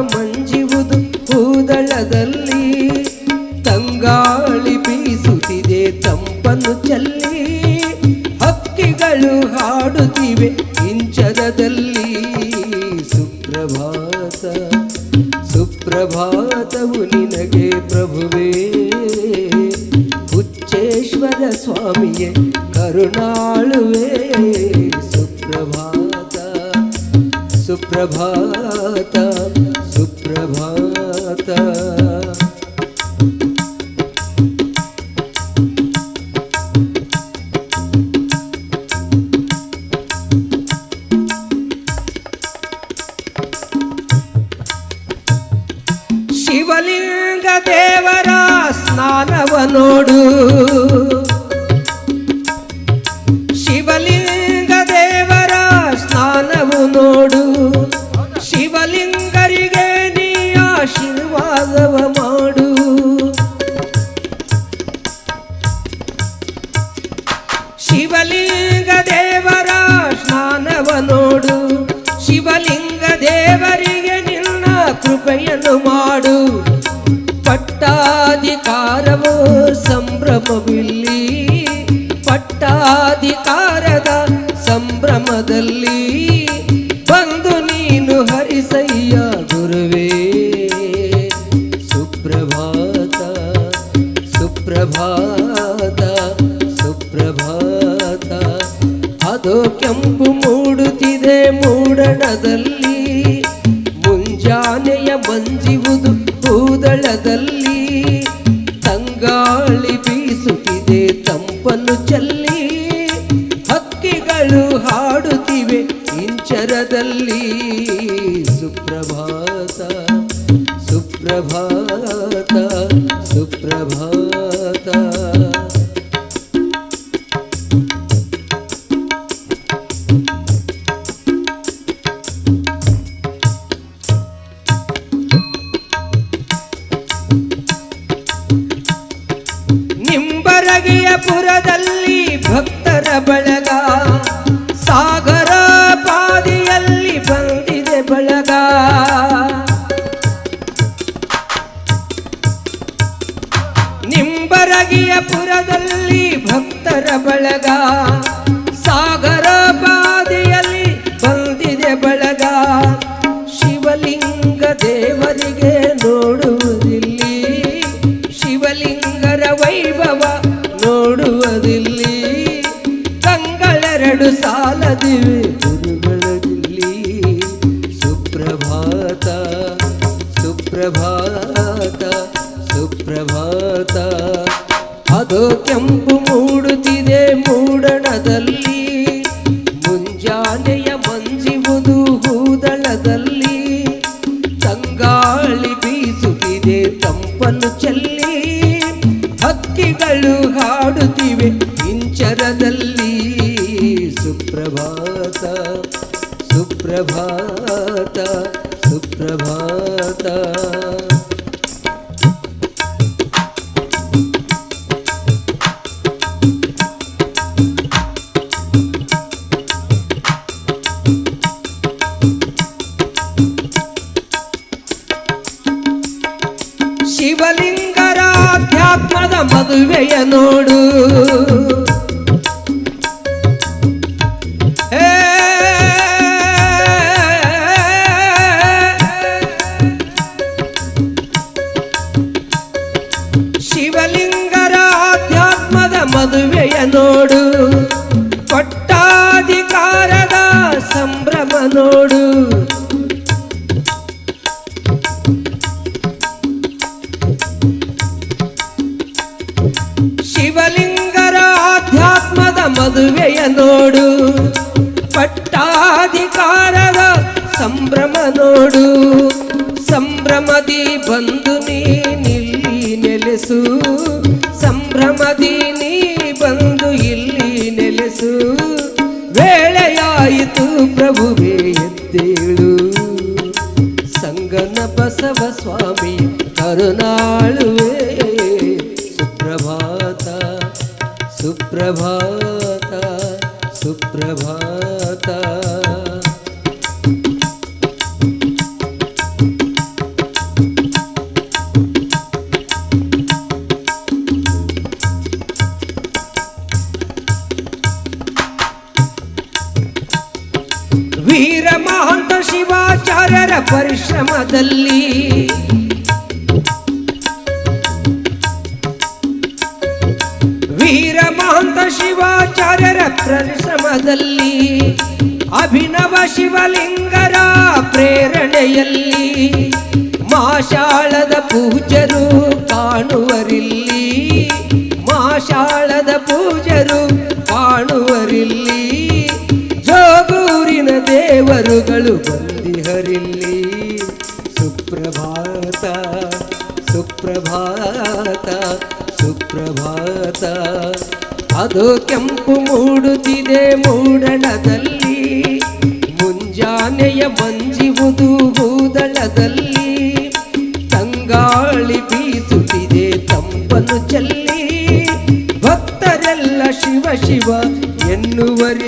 ಮಂಜಿವುದು ಕೂದಳದಲ್ಲಿ ತಂಗಾಳಿ ಬೀಸುತ್ತಿದೆ, ತಂಪನ್ನು ಚೆಲ್ಲಿ. ಹಕ್ಕಿಗಳು ಹಾಡುತ್ತಿವೆ ಇಂಚರದಲ್ಲಿ ಸುಪ್ರಭಾತ, ಸುಪ್ರಭಾತವು ನಿನಗೆ ಪ್ರಭುವೇ. ಉಚ್ಚೇಶ್ವರ ಸ್ವಾಮಿಯೇ, ಕರುಣಾಳುವೆ. ಸುಪ್ರಭಾತ ಸುಪ್ರಭಾತ. ಸುಪ್ರಭಾತ ಆಶೀರ್ವಾದವ ಮಾಡು. ಶಿವಲಿಂಗ ದೇವರ ಸ್ನಾನವ ನೋಡು. ಶಿವಲಿಂಗ ದೇವರಿಗೆ ನಿನ್ನ ಕೃಪೆಯನ್ನು ಮಾಡು. ಪಟ್ಟಾಧಿಕಾರವು ಸಂಭ್ರಮವಿಲ್ಲಿ. ಪಟ್ಟಾಧಿಕಾರದ ಸಂಭ್ರಮದಲ್ಲಿ ಅದು ಕೆಂಪು ಮೂಡುತ್ತಿದೆ ಮೂಡಣದಲ್ಲಿ. ಮುಂಜಾನೆಯ ಮಂಜಿವುದು ಕೂದಳದಲ್ಲಿ. ತಂಗಾಳಿ ಬೀಸುತ್ತಿದೆ ತಂಪನ್ನು ಚೆಲ್ಲಿ. ಹಕ್ಕಿಗಳು ಹಾಡುತ್ತಿವೆ ಇಂಚರದಲ್ಲಿ. ಸುಪ್ರಭಾತ ಸುಪ್ರಭಾತ ಸುಪ್ರಭಾತ. ಬಳಗ ನಿಂಬರಗಿಯ ಪುರದಲ್ಲಿ ಭಕ್ತರ ಬಳಗ, ಸಾಗರ ಬಾದಿಯಲ್ಲಿ ಬಂದಿದೆ ಬಳಗ. ಶಿವಲಿಂಗ ದೇವರಿಗೆ ನೋಡುವುದಿಲ್ಲಿ, ಶಿವಲಿಂಗರ ವೈಭವ ನೋಡುವುದಿಲ್ಲಿ. ಕಂಗಳೆರಡು ಸಾಲದಿವೆ. ತಂಪನ್ನು ಚೆಲ್ಲಿ ಹಕ್ಕಿಗಳು ಹಾಡುತ್ತಿವೆ. ಇಂಚರದಲ್ಲಿ ಸುಪ್ರಭಾತ ಸುಪ್ರಭಾತ ಸುಪ್ರಭಾತ. ಮದುವೆಯ ನೋಡು. ಶಿವಲಿಂಗರ ಆಧ್ಯಾತ್ಮದ ಮದುವೆಯ ನೋಡು. ಮದುವೆಯ ನೋಡು. ಪಟ್ಟಾಧಿಕಾರದ ಸಂಭ್ರಮ ನೋಡು. ಸಂಭ್ರಮದಿ ಬಂದು ನೀ ನಿಲ್ಲಿ ನೆಲೆಸು. ಸಂಭ್ರಮದಿ ನೀ ಬಂದು ಇಲ್ಲಿ ನೆಲೆಸು. ವೇಳೆಯಾಯಿತು ಪ್ರಭುವೇ ಎದ್ದೇಳು. ಸಂಗನ ಬಸವ ಸ್ವಾಮಿ ಕರುಣಾಳುವೆ ಪರಿಶ್ರಮದಲ್ಲಿ. ವೀರ ಮಹಂತ ಶಿವಾಚಾರ್ಯರ ಪರಿಶ್ರಮದಲ್ಲಿ. ಅಭಿನವ ಶಿವಲಿಂಗರ ಪ್ರೇರಣೆಯಲ್ಲಿ. ಮಾಶಾಳದ ಪೂಜರು ಕಾಣುವರಿಲ್ಲಿ. ಮಾಶಾಳದ ಪೂಜರು ಕಾಣುವರಿಲ್ಲಿ. ದೇವರುಗಳು ಬಂದಿಹರಿಲ್ಲಿ. ಸುಪ್ರಭಾತ ಸುಪ್ರಭಾತ ಸುಪ್ರಭಾತ. ಅದು ಕೆಂಪು ಮೂಡುತ್ತಿದೆ ಮೂಡಣದಲ್ಲಿ. ಮುಂಜಾನೆಯ ಮಂಜಿವುದು ಭೂದಳದಲ್ಲಿ. ತಂಗಾಳಿ ಬೀಸುತ್ತಿದೆ ತಂಪನು ಚೆಲ್ಲಿ. ಭಕ್ತರೆಲ್ಲ ಶಿವ ಶಿವ ಎನ್ನುವರಿಲ್ಲಿ